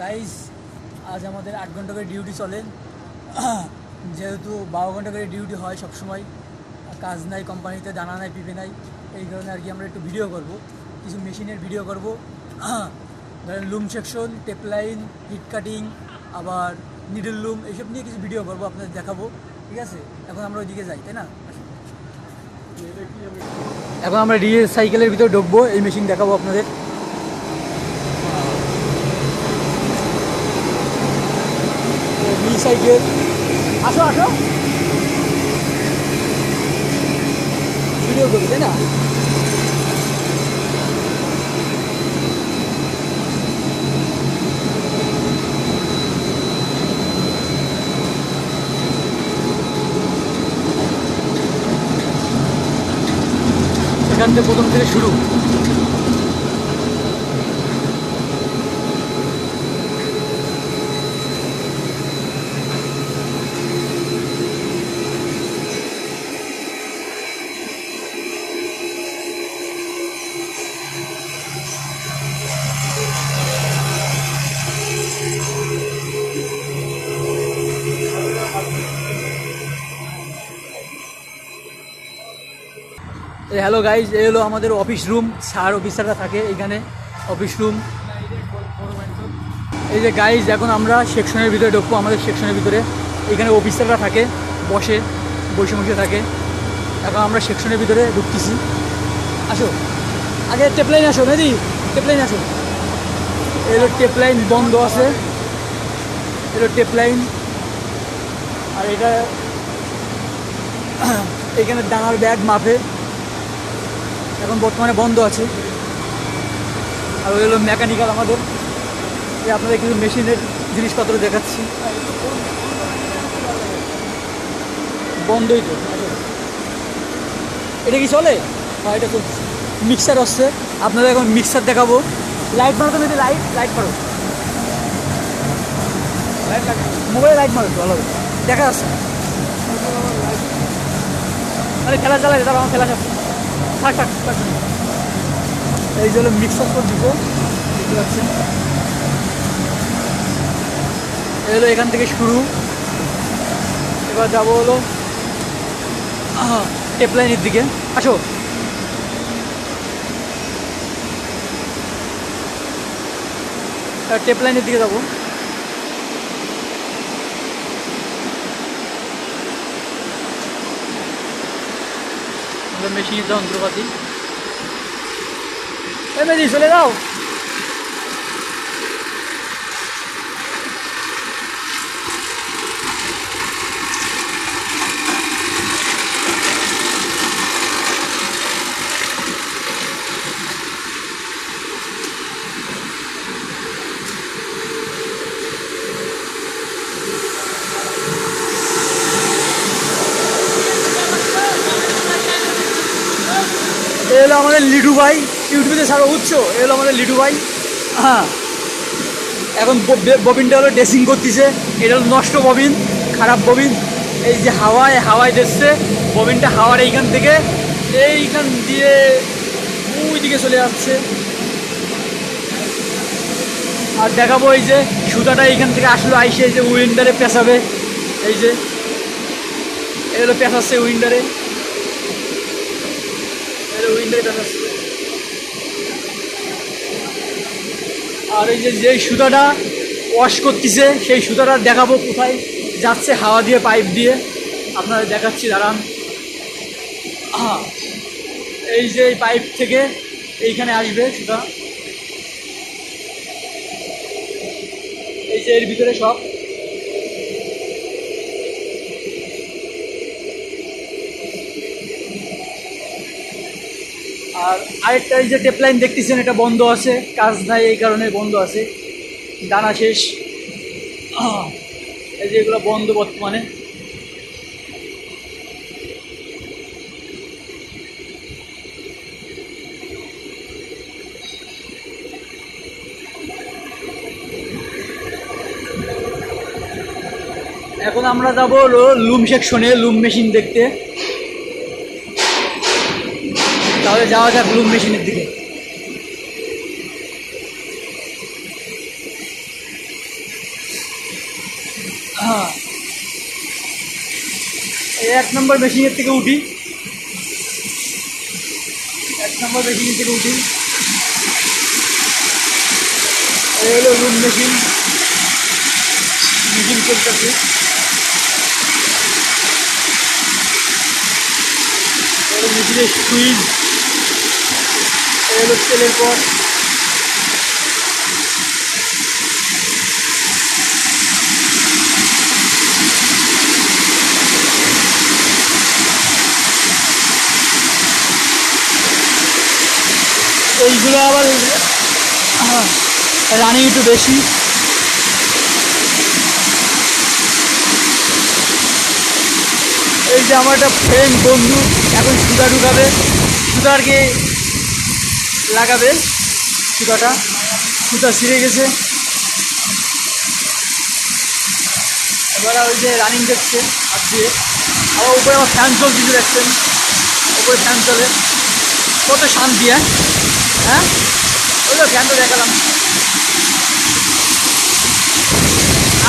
Guys আজ আমাদের আট ঘণ্টা করে ডিউটি চলে। যেহেতু বারো ঘণ্টা করে ডিউটি হয় সবসময়, কাজ নাই কোম্পানিতে দানা নাই, পিপে নাই, এই কারণে আর কি আমরা একটু ভিডিও করব। কিছু মেশিনের ভিডিও করব। ধরেন loom section tape line heat cutting আবার নিডল লুম এইসব নিয়ে কিছু ভিডিও করব, আপনাদের দেখাবো। ঠিক আছে? এখন আমরা ওইদিকে যাই, তাই না? এখন আমরা ডিএ সাইকেলের ভিতরে ঢুকবো, এই মেশিন দেখাবো আপনাদের। আসো আসো। ভিডিও করবি তাই না? এখান থেকে প্রথম থেকে শুরু। হ্যালো গাইজ এ হলো আমাদের অফিস রুম স্যার অফিসাররা থাকে এখানে অফিস রুম এই যে গাইজ এখন আমরা সেকশনের ভিতরে ঢুকবো, আমাদের সেকশনের ভিতরে। এখানে অফিসাররা থাকে, বসে বসে বসে থাকে। এখন আমরা সেকশনের ভিতরে ঢুকতেছি। আসো। আগে টেপ লাইন আসো মেদি টেপ লাইন আসো। এই হলো টেপ লাইন বন্ধ আছে। এলো টেপ লাইন আর এটা এখানে ডাঙার ব্যাগ মাপে। এখন বর্তমানে বন্ধ আছে। আর ওই হলো মেকানিক্যাল আমাদের। এই আপনাদের কিছু মেশিনের জিনিসপত্র দেখাচ্ছি। বন্ধই তো। এটা কি চলে? হ্যাঁ এটা চলছে। মিক্সার আসছে। আপনাদের এখন মিক্সার দেখাবো। লাইট মারো তো লাইট লাইট মারো। মোবাইলে লাইট মারো ভালো দেখা যাচ্ছে। আরে খেলা চালাই তারপর আমার খেলা যাচ্ছে থাক। এই যে হলো মিক্সার করে দিব দেখতে পাচ্ছেন? এই হলো এখান থেকে শুরু। এবার যাব হলো টেপ লাইনের দিকে। আসো। টেপ লাইনের দিকে যাব। মেশিনের যন্ত্রপাতি। এই মেদি চলে যাও এ হলো আমাদের লিডু ভাই, ইউটিউবে ছাড়া উচ্চ, এ হলো আমাদের লিডু ভাই। হ্যাঁ। এখন ববিনটা হলো ড্রেসিং করতেছে, এটা হলো নষ্ট ববিন, খারাপ ববিন। এই যে হাওয়ায় হাওয়ায় দেখছে, ববিনটা হাওয়ার এইখান থেকে, এইখান দিয়ে ওই দিকে চলে যাচ্ছে। আর দেখাবো এই যে, সুতাটা এইখান থেকে আসলো, আইসে এই যে উইন্ডারে পেঁচাবে, এই যে। এই হলো পেঁচাচ্ছে উইন্ডারে। এটা উইন্ডোতে পেঁচাচ্ছে। আর এই যে যে সুতাটা ওয়াশ করতেছে, সেই সুতাটা দেখাবো কোথায়। যাচ্ছে হাওয়া দিয়ে পাইপ দিয়ে। আপনারা দেখাচ্ছি, দাঁড়ান। হ্যাঁ এই যে এই পাইপ থেকে এইখানে আসবে সুতা। এই যে এর ভিতরে সব। আর আরেকটা যে টেপ লাইন দেখতেছেন, এটা বন্ধ আছে। কাজ নাই এই কারণে বন্ধ আছে। দানা শেষ। এই যে এগুলো বন্ধ বর্তমানে। এখন আমরা যাব লুম সেকশনে লুম মেশিন দেখতে। তাহলে যাওয়া যাক লুম মেশিনের দিকে। হ্যাঁ। এই এক নম্বর মেশিনের থেকে উঠি। এক নম্বর মেশিনের থেকে উঠি। এই হলো রুম মেশিন। মেশিন চলতেছে। এই হলো মেশিনের সুইচ। এই হলো তেলের পর এইগুলো আবার রানিং একটু বেশি। এই যে আমার একটা ফ্রেন্ড বন্ধু, এখন সুতা ঢুকাবে সুতা আর কি লাগাবে। সুতাটা সুতা ছিঁড়ে গেছে। এবার ওই যে রানিং দেখছে, হাত দিয়ে। আবার উপরে আমার ফ্যান চলছে দেখছেন উপরে ফ্যান চলে। কত শান্তি হ্যাঁ? হ্যাঁ? ওই তো ফ্যানটা দেখালাম।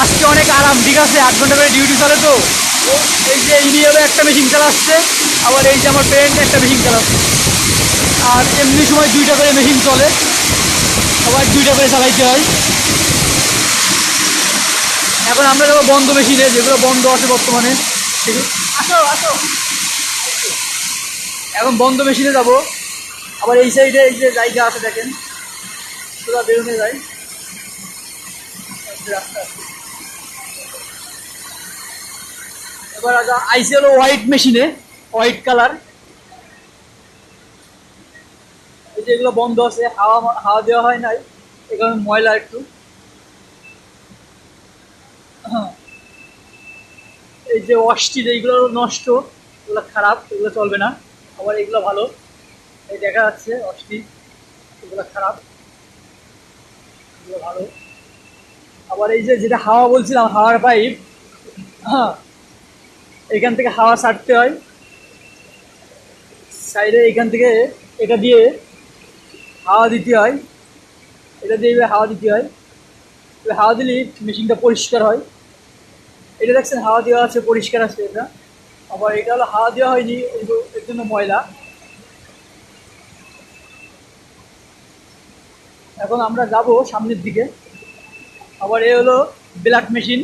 আজকে অনেক আরাম, ঠিক আছে? আট ঘণ্টা করে ডিউটি চলে তো। এই যে ইনি একটা মেশিন চালাচ্ছে। আবার এই যে আমার পেরেন্ট একটা মেশিন চালাচ্ছে। আর এমনি সময় দুইটা করে মেশিন চলে। আবার দুইটা করে চালাইতে হয়। এখন আমরা যাব বন্ধ মেশিনে, যেগুলো বন্ধ আছে বর্তমানে। আসো আসো। এখন বন্ধ মেশিনে যাব। আবার এই সাইডে এই যে জায়গা আছে দেখেন। সোজা বেরোনো যায় এই যে রাস্তা আছে। এবার আগে আইসি হলো হোয়াইট মেশিনে, হোয়াইট কালার। এই যে এগুলো বন্ধ আছে, হাওয়া হাওয়া দেওয়া হয় নাই এখানে ময়লা একটু। হ্যাঁ। এই যে অষ্টি যেগুলো নষ্ট, এগুলো খারাপ, এগুলো চলবে না। আবার এগুলো ভালো। এই দেখা যাচ্ছে অষ্টি এগুলো খারাপ, এগুলো ভালো। আবার এই যে যেটা হাওয়া বলছিলাম, হাওয়ার পাইপ হ্যাঁ। এখান থেকে হাওয়া ছাড়তে হয়। সাইডে এখান থেকে এটা দিয়ে হাওয়া দিতে হয়। এটা দিয়ে হাওয়া দিতে হয়। এবার হাওয়া দিলে মেশিনটা পরিষ্কার হয়। এটা দেখছেন, হাওয়া দেওয়া আছে, পরিষ্কার আছে এটা। আবার এটা হলো হাওয়া দেওয়া হয়নি এর জন্য ময়লা। এখন আমরা যাব সামনের দিকে। আবার এ হলো ব্ল্যাক মেশিন।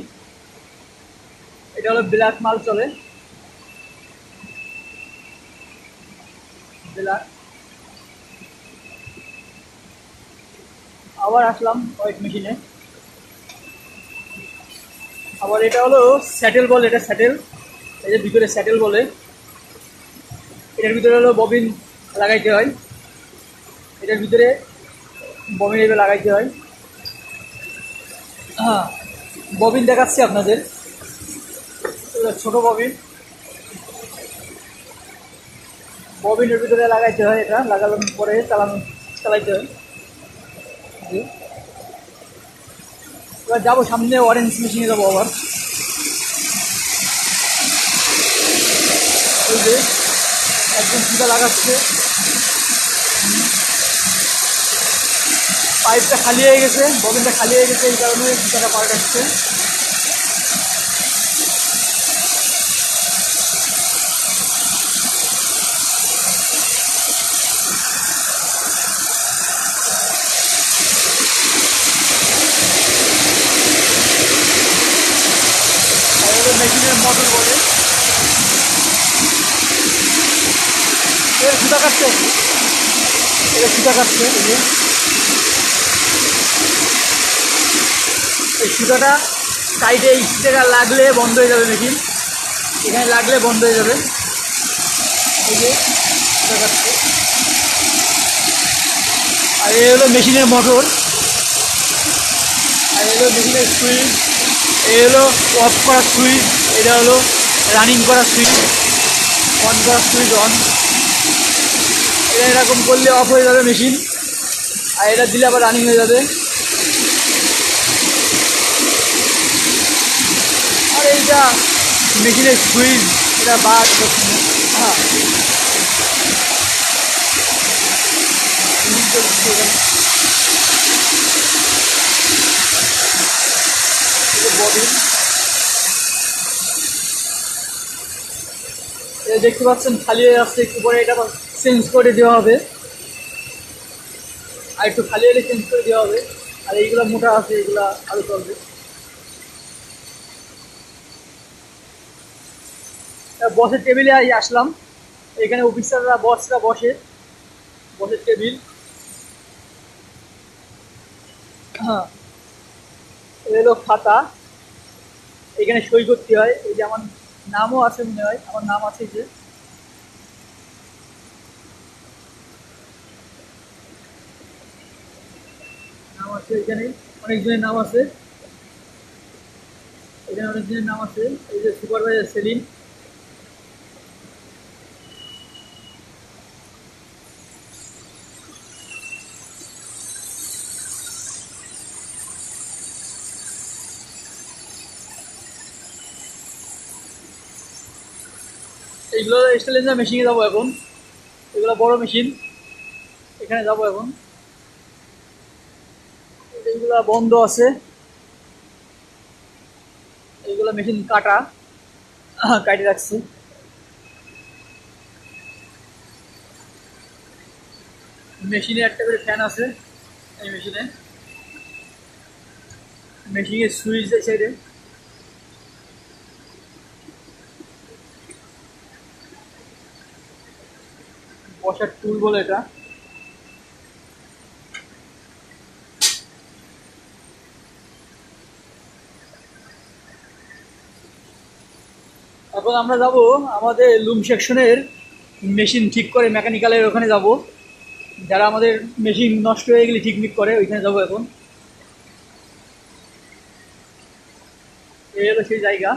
এটা হলো ব্ল্যাক মাল চলে। ব্ল্যাক আবার আসলাম হোয়াইট মেশিনে আবার এটা হলো স্যাটেল বল, এটা স্যাটেল। এই যে ভিতরে স্যাটেল বলে, এটার ভিতরে হলো ববিন লাগাইতে হয়। এটার ভিতরে ববিন এভাবে লাগাইতে হয়। হ্যাঁ ববিন দেখাচ্ছি আপনাদের। ছোট ববিন। ববিনের ভিতরে লাগাইতে হয় এটা, লাগানোর পরে চালানো চালাইতে হয়। এবার যাব সামনে অরেঞ্জ মেশিনে যাব আবার। একদম সুতা লাগাচ্ছে। পাইপটা খালি হয়ে গেছে ববিনটা খালি হয়ে গেছে, এই কারণে সুতাটা পাল্টাচ্ছে আর হলো মেশিনের মোটর বলে এর সুতা কাটছে এটা সুতা কাটছে এই যে। এই সুতাটা সাইডে এই জায়গা লাগলে বন্ধ হয়ে যাবে মেশিন এখানে লাগলে বন্ধ হয়ে যাবে। এই যে সুতা কাটছে আর এই হলো মেশিনের মোটর আর এই হলো মেশিনের সুইচ এই হলো অফ করার সুইচ এটা হলো রানিং করার সুইচ অন করার সুইচ অন এটা এরকম করলে অফ হয়ে যাবে মেশিন আর এটা দিলে আবার রানিং হয়ে যাবে। আর এইটা মেশিনের সুইচ এটা বাদ হ্যাঁ। দেখতে পাচ্ছেন, খালি আসছে, একটু পরে এটা চেঞ্জ করে দেওয়া হবে। আর একটু খালি হলে চেঞ্জ করে দেওয়া হবে। আর এইগুলা মোটা আছে এগুলা আরও চলবে। বসের টেবিলে আই আসলাম। এখানে অফিসাররা বসরা বসে। বসের টেবিল হ্যাঁ। এই হলো খাতা। এখানে সই করতে হয়। এই যে আমার নামও আছে মনে হয়। আমার নাম আছে যে নাম আছে এখানে, অনেকজনের নাম আছে। এখানে অনেকজনের নাম আছে। এই যে সুপারভাইজার সেলিম। এইগুলো স্টেলেন্সার মেশিনে যাব এখন। এগুলো বড় মেশিন। এখানে যাব এখন। এইগুলা বন্ধ আছে। এইগুলা মেশিন কাটা। কাটে রাখছি। মেশিনে একটা করে ফ্যান আছে, এই মেশিনে মেশিনের সুইচ এই সাইডে বসার টুল বলে এটা। এখন আমরা যাব আমাদের লুম সেকশনের মেশিন ঠিক করে মেকানিক্যালের ওখানে যাব। যারা আমাদের মেশিন নষ্ট হয়ে গেলে ঠিক মিক করে, ওইখানে যাব এখন। এই হলো সেই জায়গা।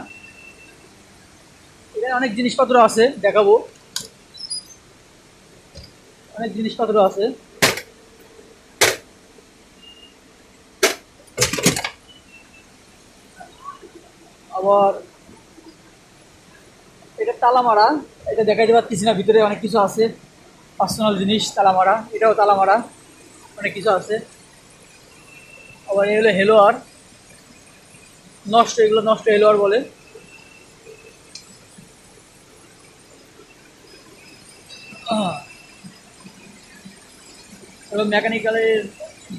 এখানে অনেক জিনিসপত্র আছে, দেখাবো। অনেক জিনিসপত্র আছে। আবার এটা তালা মারা এটা দেখাইতে পারতেছি না, ভিতরে অনেক কিছু আছে। পার্সোনাল জিনিস তালা মারা এটাও তালা মারা অনেক কিছু আছে। আবার এই হলো হেলোয়ার। নষ্ট, এগুলো নষ্ট হেলোয়ার বলে। এবং মেকানিক্যালের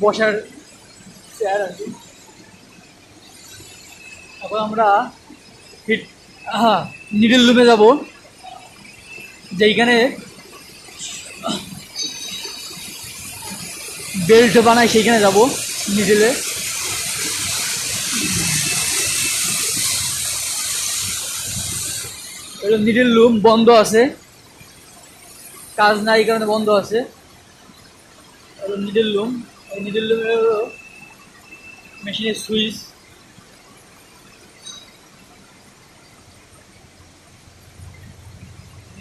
বসার চেয়ার আছে এখন আমরা হিট হ্যাঁ নিডল রুমে যাব। যেইখানে বেল্ট বানায় সেইখানে যাব নিডলে নিডল রুম বন্ধ আছে। কাজ নাই কারণে বন্ধ আছে। নিডল লুম এই নিডল লুমে মেশিনের সুইচ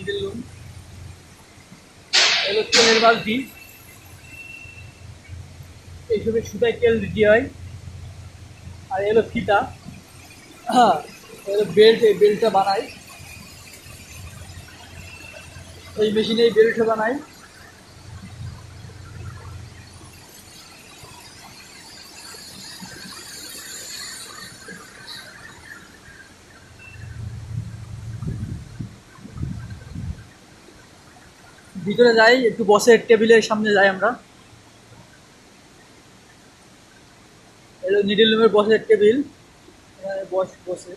নিডল লুম এগুলো তেলের বালতি। এইসবের সুতায় তেল দিতে হয়। আর এলো ফিতা। হ্যাঁ এলো বেল্ট, এই বেল্টটা বানাই। এই মেশিনে এই বেল্টটা বানায় ভিতরে যাই, একটু বসে টেবিলের সামনে যাই আমরা। এলো নিডিল রুমের বসের টেবিল বস বসে।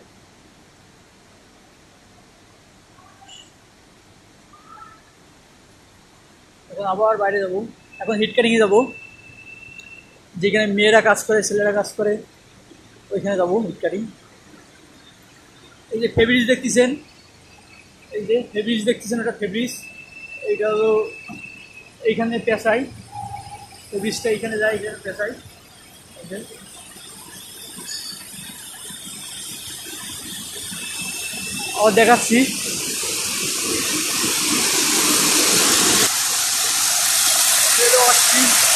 এখন আবার বাইরে যাব। এখন হিট কাটিংয়ে যাব। যেখানে মেয়েরা কাজ করে, ছেলেরা কাজ করে, ওইখানে যাব হিট কাটিং এই যে ফেব্রিজ দেখতেছেন? এই যে ফেব্রিজ দেখতেছেন ওটা ফেব্রিজ এইটা হলো এইখানে পেশাই ফেব্রিজটা এইখানে যায় এখানে পেশাই। আবার দেখাচ্ছি।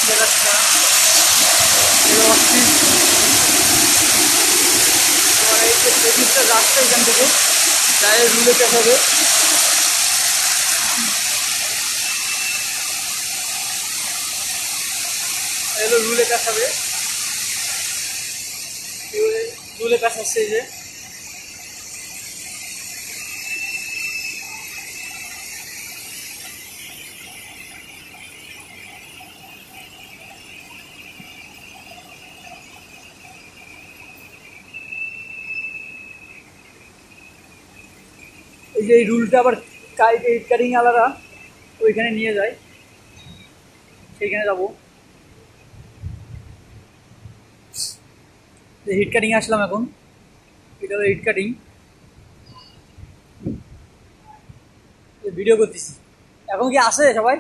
দেখাচ্ছি রাস্তা এখান থেকে, গায়ে রুলে পেশাবে सब है दूल्हे का सस्टेज है এই যে এই রুলটা আবার কালকে রিপেয়ারিং আলাদা ওইখানে নিয়ে যায় সেইখানে যাবো হিট কাটিং আসলাম এখন। এটা হলো হিট কাটিং ভিডিও করতেছি। এখন কি আসে সবাই।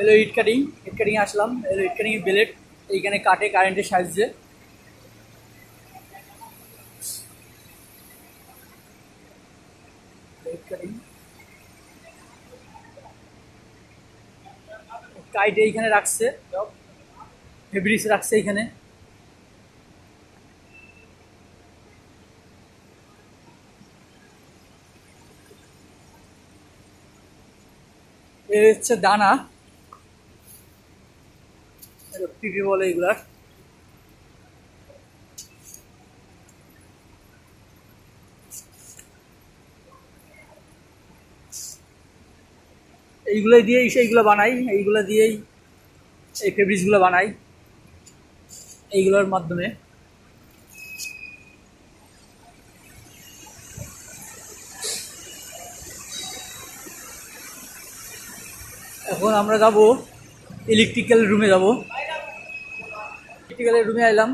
এলো হিট কাটিং হিট কাটিং আসলাম। এলো হিট কাটিং বেলেট এইখানে কাটে কারেন্টের সাহায্যে ইট কাটিং কাইটে এইখানে রাখছে। ফেব্রিক্স রাখছে এইখানে এ হচ্ছে দানা। পিপি বলে এগুলার। এইগুলো দিয়েই সেইগুলো বানাই, এইগুলো দিয়েই এই ফেব্রিক্সগুলো বানাই, এইগুলোর মাধ্যমে। এখন আমরা যাব ইলেকট্রিক্যাল রুমে যাব। ইলেকট্রিক্যালের রুমে এলাম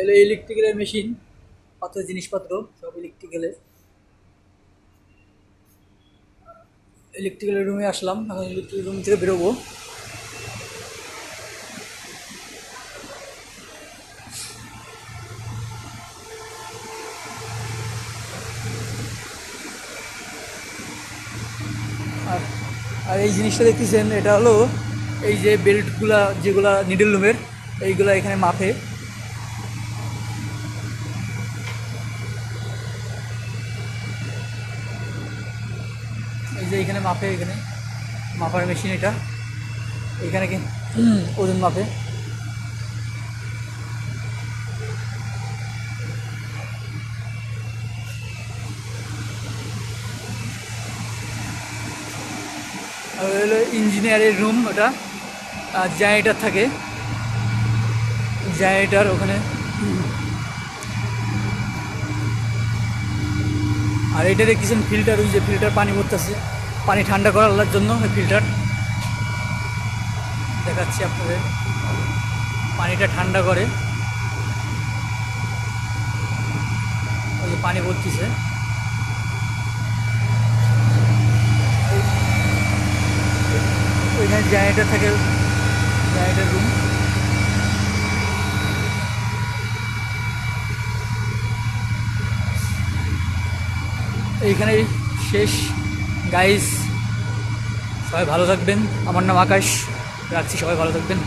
এলো ইলেকট্রিক্যালের মেশিন কত জিনিসপত্র, সব ইলেকট্রিক্যালের ইলেকট্রিক্যালের রুমে আসলাম, এখন ইলেকট্রিক রুম থেকে বেরোবো। আর আর এই জিনিসটা দেখতেছেন, এটা হলো এই যে বেল্টগুলা যেগুলা নিডল রুমের এইগুলা এখানে মাপে। যে এখানে মাপে এখানে, মাপার মেশিন এটা। এখানে কি ওজন মাপে। আর ইঞ্জিনিয়ারের রুম ওটা। আর জেনারেটার থাকে। জেনারেটার ওখানে। আর এটা দেখতেছেন ফিল্টার ওই যে ফিল্টার পানি ভরতেছে পানি ঠান্ডা করার জন্য ফিল্টার দেখাচ্ছি আপনাদের। পানিটা ঠান্ডা করে। ওই যে পানি ভরতিছে ওইখানে জেনারেটার থাকে জেনারেটার রুম এইখানে শেষ। গাইস সবাই ভালো থাকবেন। আমার নাম আকাশ। রাখছি সবাই ভালো থাকবেন।